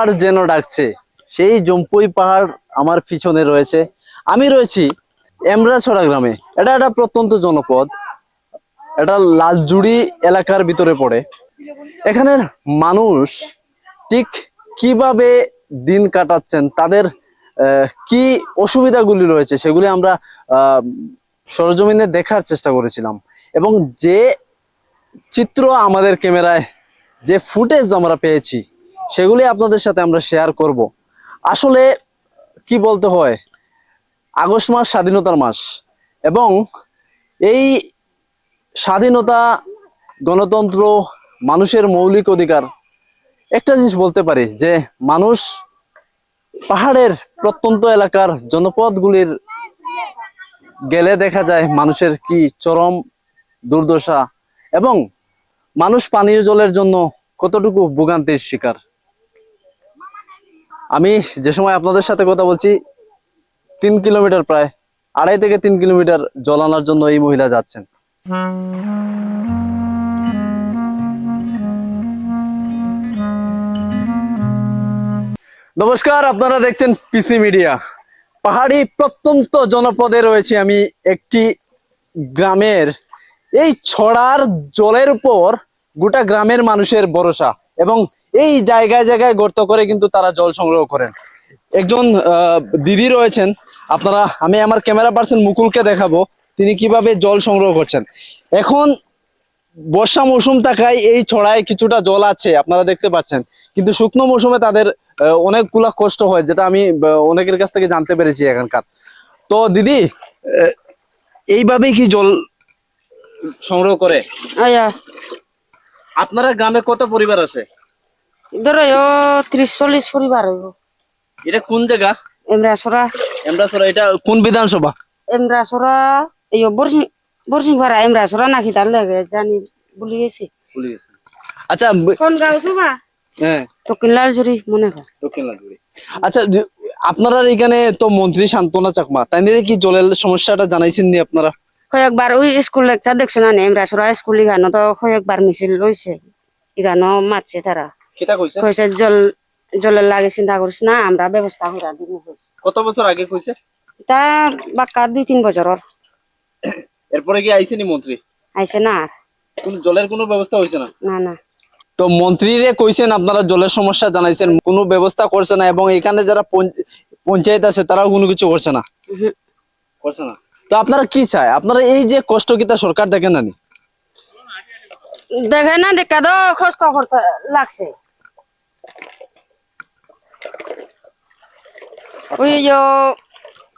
পাহাড় যেন ডাকছে, সেই জম্পুই পাহাড় আমার পিছনে রয়েছে। আমি রয়েছি এমরাছড়া গ্রামে। এটা একটা প্রত্যন্ত জনপদ। এটা লালজুড়ি এলাকার ভিতরে পড়ে। এখানের মানুষ ঠিক কীভাবে দিন কাটাচ্ছেন, তাদের কি অসুবিধাগুলি রয়েছে, সেগুলি আমরা সরজমিনে দেখার চেষ্টা করেছিলাম। এবং যে চিত্র আমাদের ক্যামেরায়, যে ফুটেজ আমরা পেয়েছি সেগুলি আপনাদের সাথে আমরা শেয়ার করব। আসলে কি বলতে হয়? আগস্ট মাস স্বাধীনতার মাস এবং এই স্বাধীনতা গণতন্ত্র, মানুষের মৌলিক অধিকার, একটা জিনিস বলতে পারি যে মানুষ পাহাড়ের প্রত্যন্ত এলাকার জনপদগুলির গেলে দেখা যায় মানুষের কি চরম দুর্দশা এবং মানুষ পানীয় জলের জন্য কতটুকু ভোগান্তির শিকার। আমি যে সময় আপনাদের সাথে কথা বলছি, তিন কিলোমিটার প্রায়, আড়াই থেকে তিন কিলোমিটার জল আনার জন্য এই মহিলা যাচ্ছেন। নমস্কার, আপনারা দেখছেন পিসি মিডিয়া পাহাড়ি প্রত্যন্ত জনপদে রয়েছে আমি একটি গ্রামের। এই ছড়ার জলের উপর গোটা গ্রামের মানুষের ভরসা এবং এই জায়গায় জায়গায় গর্ত করে কিন্তু তারা জল সংগ্রহ করেন। একজন দিদি রয়েছেন। আপনারা আমি আমার ক্যামেরা পার্সন মুকুলকে দেখাবো। তিনি কীভাবে জল সংগ্রহ করছেন। এখন বর্ষা মৌসুম থাকায় এই ছড়ায় কিছুটা জল আছে আপনারা দেখতে পাচ্ছেন। কিন্তু শুকনো মৌসুমে তাদের অনেকগুলা কষ্ট হয় যেটা আমি অনেকের কাছ থেকে জানতে পেরেছি এখানকার। তো দিদি আহ, এইভাবেই কি জল সংগ্রহ করে? আপনারা গ্রামে কত পরিবার আছে? ধরো ত্রিশ চল্লিশ পরিবার হইব। এটা কোন জায়গা? এমরাসরা এমরাসরা এটা কোন বিধানসভা? এমরাসরা এই বরসিং বরসিং ভাড়া এমরাসরা নাকি তার লাগে জানি বলি গেছি। আচ্ছা কোন গাঁও সবা হ্যাঁ। তকিনলাল জুরি মনে কর দক্ষিণ আচ্ছা আপনারা এখানে তো মন্ত্রী শান্তনা চাকমা তাই নিয়ে কি জলের সমস্যাটা জানাইছেন নি আপনারা? কয়েকবার ওই স্কুল লেকচার দেখছ না এমরাসরা স্কুল ইগানো তো কয়েকবার মিছিল লইছে ইগানো মারছে তারা। কিতা কইছে? কইছে জল জলের লাগে চিন্তা করিস না আমরা ব্যবস্থা করে দিব কত বছর আগে কইছে? তা বাক্কা দুই তিন বছরের। এরপরে কি আইছে নি মন্ত্রী? আইছে না কোন জলের কোনো ব্যবস্থা হইছে না? না না। তো মন্ত্রীরে কইছেন আপনারা জলের সমস্যা জানাইছেন কোনো ব্যবস্থা করছে না এবং এখানে যারা পঞ্চায়েত আছে তারাও কোনো কিছু করছে না। করছে না? তো আপনারা কি চায়? আপনারা এই যে কষ্ট কিতা সরকার দেখেন না নি? দেখে না দেখা তো কষ্ট করতে লাগছে। ওই যে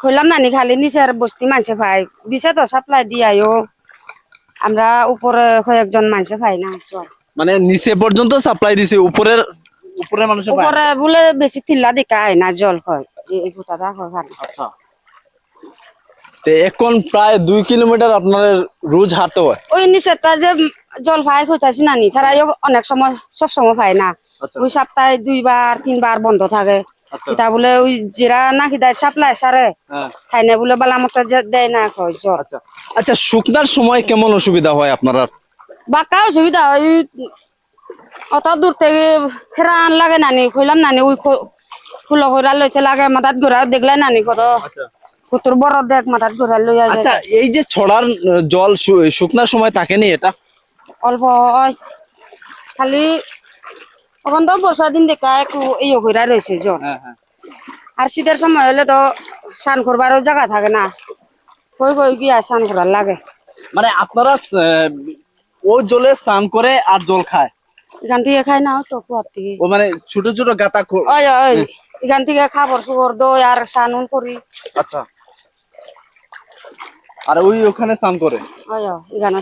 কইলাম নানি খালি নিচের বস্তি মানুষে পাই দিছে তো সাপ্লাই দিয়াইও আমরা উপরে কয়েকজন মানুষে পাই না মানে নিচে পর্যন্ত সাপ্লাই দিছে উপরের উপরের মানুষ উপরে বলে বেশি তিল্লা দেখা হয় না জল হয় এই কথাটা হয় আচ্ছা তো এখন প্রায় দুই কিলোমিটার আপনার রোজ হাঁটতে হয় ওই নিচে তা যে জল পাই হইতাছি নানি তারা অনেক সময় সব সময় পায় না। ওই সপ্তাহে দুইবার তিনবার বন্ধ থাকে। আচ্ছা। এটা বলে ওই জিরা নাকি দেয় সাপ্লাই সারে। হ্যাঁ। খাই না বলে বালা মতো দেয় না জ্বর। আচ্ছা। আচ্ছা শুকনার সময় কেমন অসুবিধা হয় আপনারা? বাক্কা অসুবিধা ওই অত দূর থেকে ফেরান লাগে নানি কইলাম নানি ওই ফুল কইরা লইতে লাগে মাথাত ঘোরা দেখলে নানি কত। কতর বড় দেখ মাথাত ঘোরা লইয়া যায়। আচ্ছা এই যে ছড়ার জল শুকনার সময় থাকেনি এটা? অল্প হয়। খালি এখন তো বর্ষা দিন দেখা একটু এই কইরা রয়েছে জ্বর হ্যাঁ হ্যাঁ। আর শীতের সময় হলে তো স্নান করবারও জায়গা থাকে না। কই কই গিয়া স্নান করার লাগে। মানে আপনারা ও জলে স্নান করে আর জল খায়? এখান থেকে খাই না তো কুয়ার থেকে। ও মানে ছোট ছোট গাতা ওই ওই এখান থেকে খাবার সুগর দই আর স্নান করি। আচ্ছা। আর ওই ওখানে স্নান করে? ওই এখানে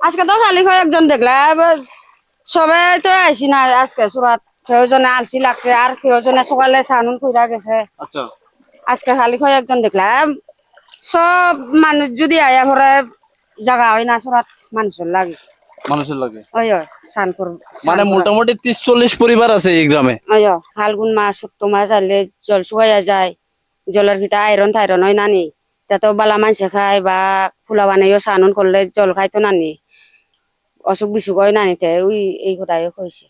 আজকে তো খালি কয়েকজন দেখলাম সবাই তো আইসি না আজকে সুরাত কেউজনে আলসি লাগছে আর কেউজনে সকালে স্নান কইরা গেছে। আচ্ছা। আজকে খালি কয়েকজন দেখলাম সব মানুষ যদি আয়া ভরে জায়গা হয় না সুরাত মানুষের লাগে। মানুষের লাগে। ওই ও, মানে মোটামুটি ত্রিশ চল্লিশ পরিবার আছে এই গ্রামে? ওই ফাল্গুন মাস সত্য মাস আইলে জল শুকাইয়া যায়। জলের ভিতরে আয়রন থাইরন হয় নানি তা তো বালা মানসে খায় বা ফুলা বানাইও স্নান করলে জল খাইতো নানি অসুখ বিসুখ হয় নানিতে ওই, এই কথাই কইছে।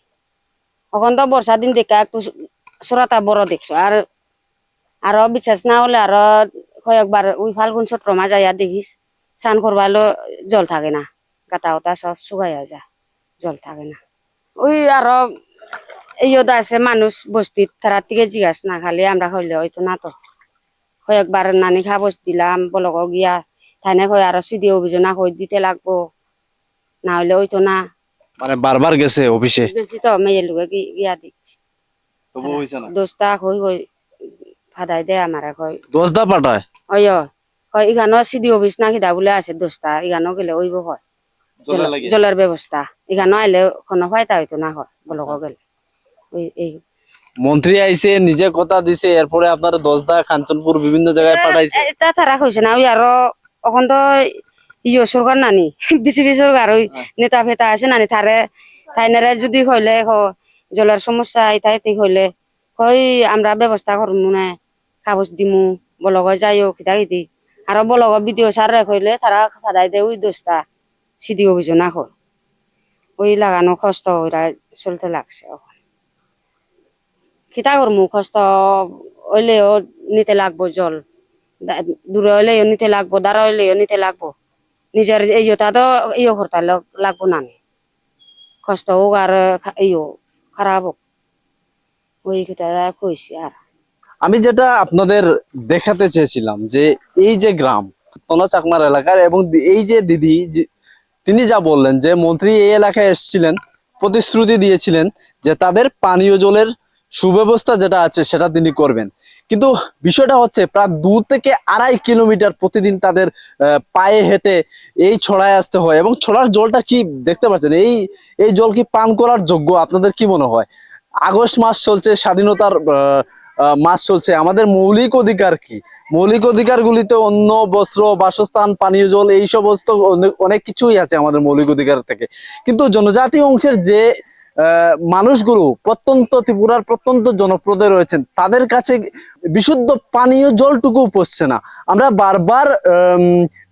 এখন তো বর্ষা দিন দেখা, একটু সরাতা বড় দেখছ। আর, আরও বিশ্বাস না হলে আরও কয়েকবার ওই ফাল্গুন সত্র মাজা ইয়া দেখিস স্নান করবালো জল থাকে না। গাতা ওটা সব শুকাইয়া যায়, জল থাকে না। ওই আরও এইটা আছে মানুষ বস্তিত তারা থেকে জিজ্ঞাস না খালি আমরা হইলে হয়তো না তো। কয়েকবার নানি খা বস দিলাম, বলক গিয়া তাই না কয় আরও সিধি অভিযোগ কই দিতে লাগবো। না হইলে হইতো না। মানে বারবার গেছে অফিসে? গেছি তো মেয়ের লোকে গিয়া দিচ্ছি। তবু হয়েছে না? দোস্তা কই কই ফাদাই দে আমারে কই দশদা পাঠায়? ওই কয় ইখানো সিডি অফিস না খিদা বলে আছে দোস্তা ইখানো গেলে ওইব হয়। জলের ব্যবস্থা। ইখানো আইলে কোনো ফায়দা হইতো না হয় বলক গেলে। ওই এই। মন্ত্রী আইছে নিজে কথা দিছে এরপরে আপনার দশদা কাঞ্চনপুর বিভিন্ন জায়গায় পাঠাইছে। তা তারা কইছে না ওই আরও এখন তো ইয়ে সরকার নানি বিসিবি সরকার ওই নেতা ফেতা আছে নানি তারে তাইনারে যদি হইলে হ জলের সমস্যা ইতা ইতি হইলে কই আমরা ব্যবস্থা করমু না কাগজ দিমু বলগ যাইও খিতা খিতি আর বলগ বিডিও সার হইলে তারা ফাদাই দে ওই দোস্তা সিডি অভিযোগ না হয় ওই লাগানো কষ্ট ওইরা চলতে লাগছে এখন খিতা করমু কষ্ট হইলেও নিতে লাগবো জল। দূরে হইলেও নিতে লাগবো দাঁড়া হইলেও নিতে লাগবো। নিজের এই জোতা তো ইয়ে করতে লাগবো না কষ্ট হোক আর ইয়ে খারাপ হোক। ওই কথা কইছি আর। আমি যেটা আপনাদের দেখাতে চেয়েছিলাম যে এই যে গ্রাম, তনা চাকমার এলাকার এবং এই যে দিদি তিনি যা বললেন যে মন্ত্রী এই এলাকায় এসেছিলেন, প্রতিশ্রুতি দিয়েছিলেন যে তাদের পানীয় জলের সুব্যবস্থা যেটা আছে সেটা তিনি করবেন। কিন্তু বিষয়টা হচ্ছে প্রায় দু থেকে আড়াই কিলোমিটার প্রতিদিন তাদের পায়ে হেঁটে এই ছড়ায় আসতে হয় এবং ছড়ার জলটা কি দেখতে পাচ্ছেন? এই এই জল কি পান করার যোগ্য? আপনাদের কি মনে হয়? আগস্ট মাস চলছে, স্বাধীনতার মাস চলছে। আমাদের মৌলিক অধিকার কি? মৌলিক অধিকার গুলিতে অন্য বস্ত্র, বাসস্থান, পানীয় জল, এই সমস্ত অনেক- কিছুই আছে আমাদের মৌলিক অধিকার থেকে। কিন্তু জনজাতি অংশের যে মানুষগুলো প্রত্যন্ত ত্রিপুরার প্রত্যন্ত জনপ্রদে রয়েছেন, তাদের কাছে বিশুদ্ধ পানীয় জলটুকু পড়ছে না। আমরা বারবার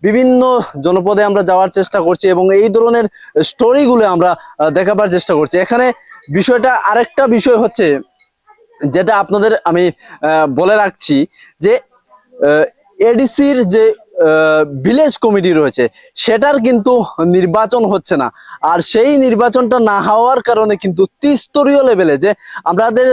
বিভিন্ন জনপদে আমরা যাওয়ার চেষ্টা করছি এবং এই ধরনের স্টোরিগুলো আমরা দেখাবার চেষ্টা করছি। এখানে বিষয়টা আরেকটা বিষয় হচ্ছে, যেটা আপনাদের আমি বলে রাখছি যে এডিসির যে ভিলেজ কমিটি রয়েছে, সেটার কিন্তু নির্বাচন হচ্ছে না। আর সেই নির্বাচনটা না হওয়ার কারণে কিন্তু ত্রিস্তরীয় লেভেলে যে আমাদের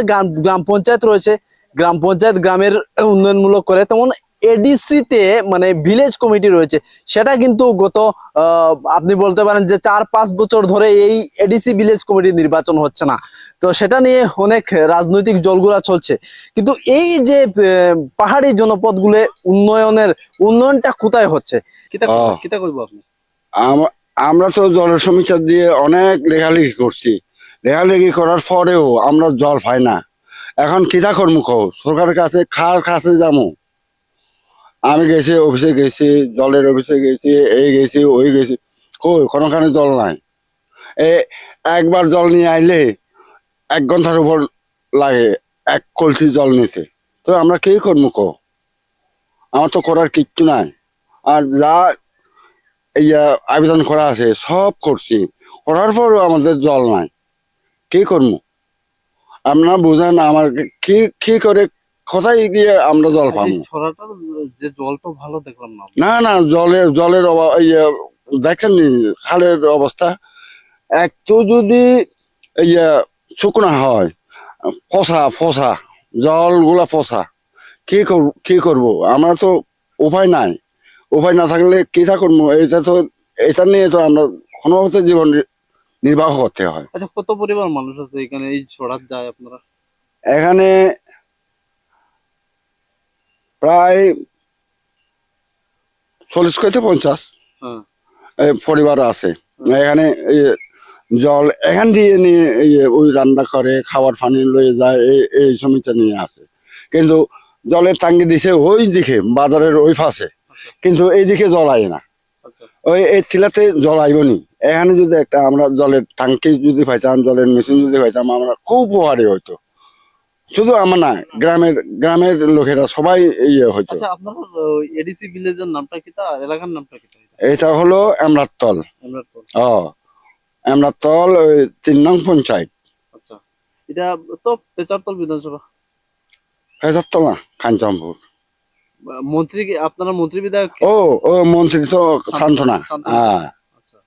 গ্রাম পঞ্চায়েত রয়েছে, গ্রাম পঞ্চায়েত গ্রামের উন্নয়নমূলক করে তেমন এডিসিতে মানে ভিলেজ কমিটি রয়েছে সেটা কিন্তু গত আহ, আপনি বলতে পারেন যে চার পাঁচ বছর ধরে এই এডিসি ভিলেজ কমিটি নির্বাচন হচ্ছে না। তো সেটা নিয়ে অনেক রাজনৈতিক জলগুলা চলছে। কিন্তু এই যে পাহাড়ি জনপদগুলো উন্নয়নের উন্নয়নটা কোথায় হচ্ছে? আমরা তো জলের সমস্যা দিয়ে অনেক লেখালেখি করছি। লেখালেখি করার পরেও আমরা জল পাই না। এখন কিতা কর্ম সরকারের কাছে খার কাছে যাব আমি গেছি অফিসে গেছি, জলের অফিসে গেছি, এই গেছি, ওই গেছি। কই, কোনোখানে জল নাই। এ, একবার জল নিয়ে আইলে এক ঘণ্টার উপর লাগে, এক কলসি জল নিতে। তো আমরা কি করব কো? আমার তো করার কিচ্ছু নাই। আর যা এই আবেদন করা আছে, সব করছি। করার পরও আমাদের জল নাই। কি করব? আপনারা বুঝেন, আমার কি কি করে কোথায় গিয়ে আমরা জল পাবো? ছড়াটার যে জলটা ভালো দেখলাম না। না না জলের জলের অভাব দেখছেন খালের অবস্থা। একটু যদি ইয়ে শুকনা হয় ফসা ফসা জলগুলা ফসা কি করব কি করব? আমরা তো উপায় নাই। উপায় না থাকলে কি তা করব এটা তো এটা নিয়ে তো আমরা কোনো জীবন নির্বাহ করতে হয়। আচ্ছা কত পরিবার মানুষ আছে এখানে? এই ছড়াত যায় আপনারা? এখানে প্রায় চল্লিশ থেকে পঞ্চাশ। হ্যাঁ। পরিবার আছে। এখানে জল এখান দিয়ে নিয়ে ওই রান্না করে খাবার পানি লয়ে যায় এই সমস্যা নিয়ে আসে। কিন্তু জলের টাঙ্গি দিছে ওই দিকে বাজারের ওই পাশে। কিন্তু এই দিকে জল আয় না। আচ্ছা। ওই এই টিলাতে জল আইব নি। এখানে যদি একটা আমরা জলের টাঙ্কি যদি পাইতাম জলের মেশিন যদি পাইতাম আমরা খুব উপকারী হইতো। শুধু আমার না গ্রামের গ্রামের লোকেরা সবাই ইয়ে হইতো আচ্ছা আপনার এডিসি ভিলেজের নামটা এলাকার এটা হলো এমরাতল ও এমরাতল ওই তিন নং পঞ্চায়েত। আচ্ছা এটা তো পেচারতল বিধানসভা। ফেজারতলা কাঞ্চনপুর মন্ত্রী কি- আপনারা মন্ত্রী বিধায়ক কে? ও ও মন্ত্রী তো সান্ত্বনা সান্ত্বনা। হ্যাঁ। আচ্ছা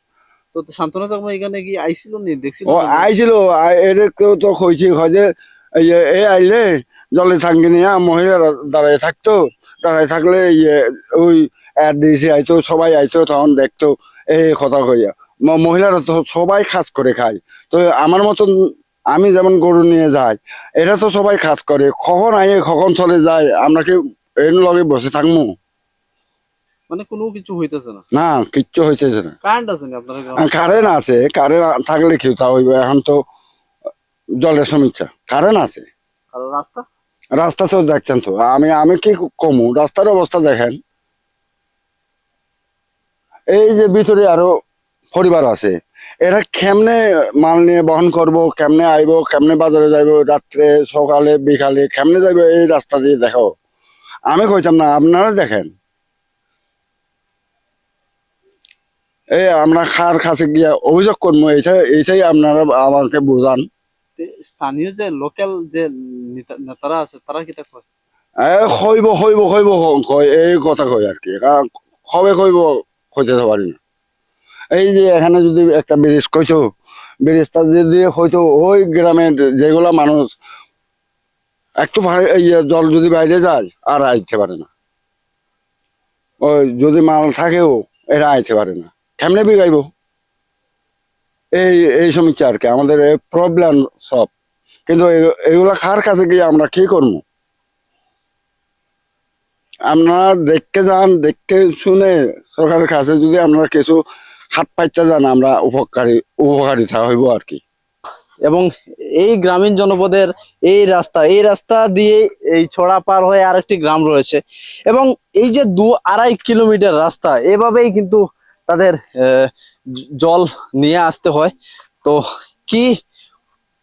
তো তো শান্তনা চাকমা এখানে কি আইছিল নি? দেখছিল ও নি? আইছিল আই- তো কইছি হয় যে এই এ আইলে জলে থাকি নিয়ে মহিলারা দাঁড়ায় থাকতো দাঁড়ায় থাকলে ইয়ে ওই অ্যাড দিয়েছে আইতো সবাই আইতো তখন দেখতো এই কথা কইয়া। মহিলারা তো সবাই খাস করে খায়। তো আমার মতন আমি যেমন গরু নিয়ে যাই এটা তো সবাই কাজ করে। কখন আইয়ে কখন চলে যায় আমরা কি এর লগে বসে থাকব মানে কোনো কিছু হইতেছে না? না কিচ্ছু হইতেছে না। কারেন্ট আছে কারেন্ট আছে কারেন্ট থাকলে কি তা হইবে? এখন তো জলের সমস্যা কারেন্ট আছে। রাস্তা রাস্তা? তো দেখছেন তো। আমি আমি কি কমু? রাস্তার অবস্থা দেখেন। এই যে ভিতরে আরও পরিবার আছে। এরা কেমনে মাল নিয়ে বহন করব কেমনে আইব কেমনে বাজারে যাইব রাত্রে সকালে বিকালে কেমনে যাইব এই রাস্তা দিয়ে দেখো। আমি কইতাম না আপনারা দেখেন। এই আমরা খার কাছে গিয়া অভিযোগ করব এইটা এইটাই আপনারা আমাকে বোঝান। স্থানীয় যে লোকাল যে নেতা- নেতারা আছে, তারা কি তা কয়? এ কইব কইব কইব কয়, এই কথা কই আর কি। কবে কইব কইতে পারি না। এই যে এখানে যদি একটা ব্রিজ কইছো ব্রিজটা যদি হয়তো ওই গ্রামের যেগুলা মানুষ একটু জল যদি বাইরে যায়, আর আইতে পারে না। ওই যদি মাল থাকেও, এরা আইতে পারে না। কেমনে বিগাইব এই এই সমস্যা আর কি, আমাদের প্রবলেম সব। কিন্তু এগুলা খার কাছে গিয়ে আমরা কি করব? আপনারা দেখতে যান, দেখতে শুনে সরকারের কাছে যদি আপনারা কিছু হাত পাইতে যান, আমরা উপকারী, উপকারিতা হইব আর কি। এবং এই গ্রামীণ জনপদের এই রাস্তা এই রাস্তা দিয়ে এই ছড়া পার হয়ে আরেকটি গ্রাম রয়েছে। এবং এই যে দু আড়াই কিলোমিটার রাস্তা, এভাবেই কিন্তু তাদের জল নিয়ে আসতে হয়। তো কি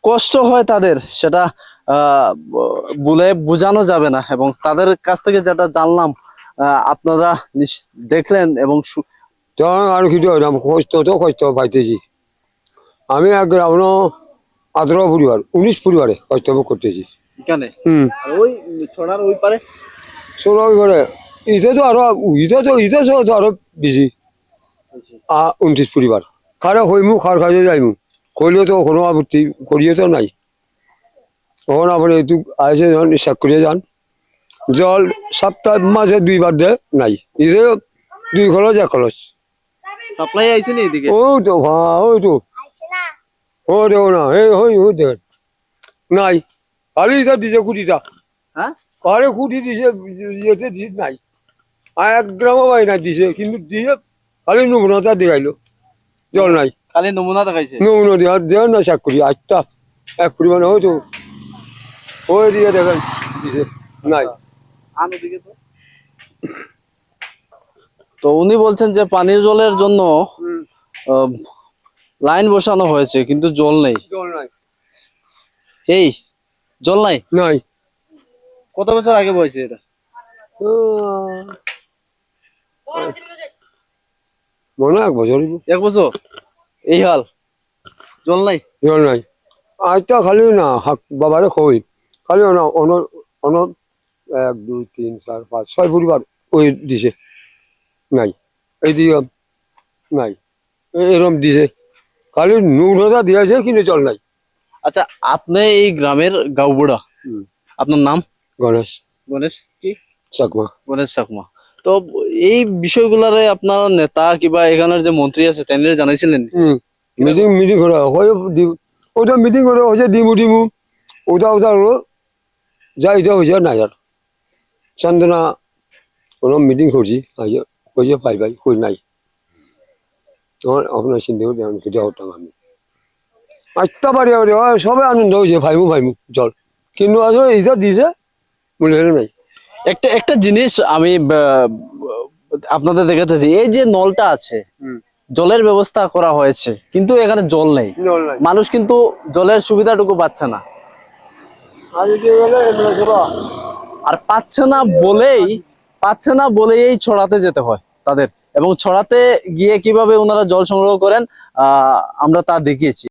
কষ্ট হয় তাদের সেটা বলে বোঝানো যাবে না। এবং তাদের কাছ থেকে যেটা জানলাম আপনারা দেখলেন এবং তখন আর কিছু না। কষ্ট তো কষ্ট পাইতেছি। আমি এক গ্রাউন্ড আঠারো পরিবার উনিশ পরিবারে কষ্ট করতেছি। হুম। আর ওই ছড়ার ওই পারে। ইতে তো আরও ইতে তো ইতে তো আরও বেশি। উনত্রিশ পরিবার। কারে হইমু খার খাইতে যাইমু? কইলেও তো কোনো আপত্তি করিয়ে তো নাই। তখন আপনি একটু আইসে যখন হিসাব করিয়ে যান। জল সপ্তাহ মাসে দুইবার দে নাই। ইতে দুই খরচ এক খরচ। সাপ্লাই আইছে নি এদিকে? ও তো হ্যাঁ ওই তো। ও না এই হই দেখ নাই। খালি এটা দিছে কুটিটা হ্যাঁ? কারে কুটি দিছে ইয়েতে দি নাই। আর এক গ্রামও পাই না দিছে। কিন্তু দিয়ে খালি নমুনাটা দেখাইলো। জল নাই। খালি নমুনা দেখাইছে? নমুনা দেওয়া দেওয়ার না চাক করি আটটা। এক পরিমাণে হয়তো। ওই দিয়ে দেখাই নাই। তো। তো উনি বলছেন যে পানীয় জলের জন্য আহ, লাইন বসানো হয়েছে কিন্তু জল নেই। জল নাই। এই জল নাই? নাই। কত বছর আগে বয়েছে এটা? মনে এক বছর এক বছর? এই হাল। জল নাই? জল নাই। আজটা খালি না হাক বাবারে কই। খালি না অন অন এক দুই তিন চার পাঁচ ছয় পরিবার ওই দিছে। নাই। এই দিয়ে নাই। এ- এরম দিছে। খালি নুনতা দিয়েছে কিন্তু জল নাই। আচ্ছা আপনি এই গ্রামের গাউবুড়া। আপনার নাম? গণেশ। গণেশ কি? চাকমা। গণেশ চাকমা। তো এই বিষয়গুলারে আপনার নেতা কিবা এখানের যে মন্ত্রী আছে তেনরে জানাইছিলেন। মিটিং মিটিং করা ওটা মিটিং করা হয়েছে, ডিমু ডিমু। ওটা ওটা হলো, যা এটা হয়েছে, নাই আর। চন্দনা, কোনো মিটিং করছি কইছে, পাই পাই, কই নাই। আপনার চিন্তা করে আমি কেটে হতাম আমি। আটটা বাড়ি সবাই আনন্দ হয়েছে, ভাইমু ভাইমু, জল। কিন্তু আসলে এটা দিছে হয় নাই। একটা একটা জিনিস আমি আপনাদের দেখাতেছি এই যে নলটা আছে জলের ব্যবস্থা করা হয়েছে কিন্তু এখানে জল নেই। মানুষ কিন্তু জলের সুবিধাটুকু পাচ্ছে না। আর পাচ্ছে না বলেই পাচ্ছে না বলেই এই ছড়াতে যেতে হয় তাদের। এবং ছড়াতে গিয়ে কীভাবে ওনারা জল সংগ্রহ করেন আহ আমরা তা দেখিয়েছি।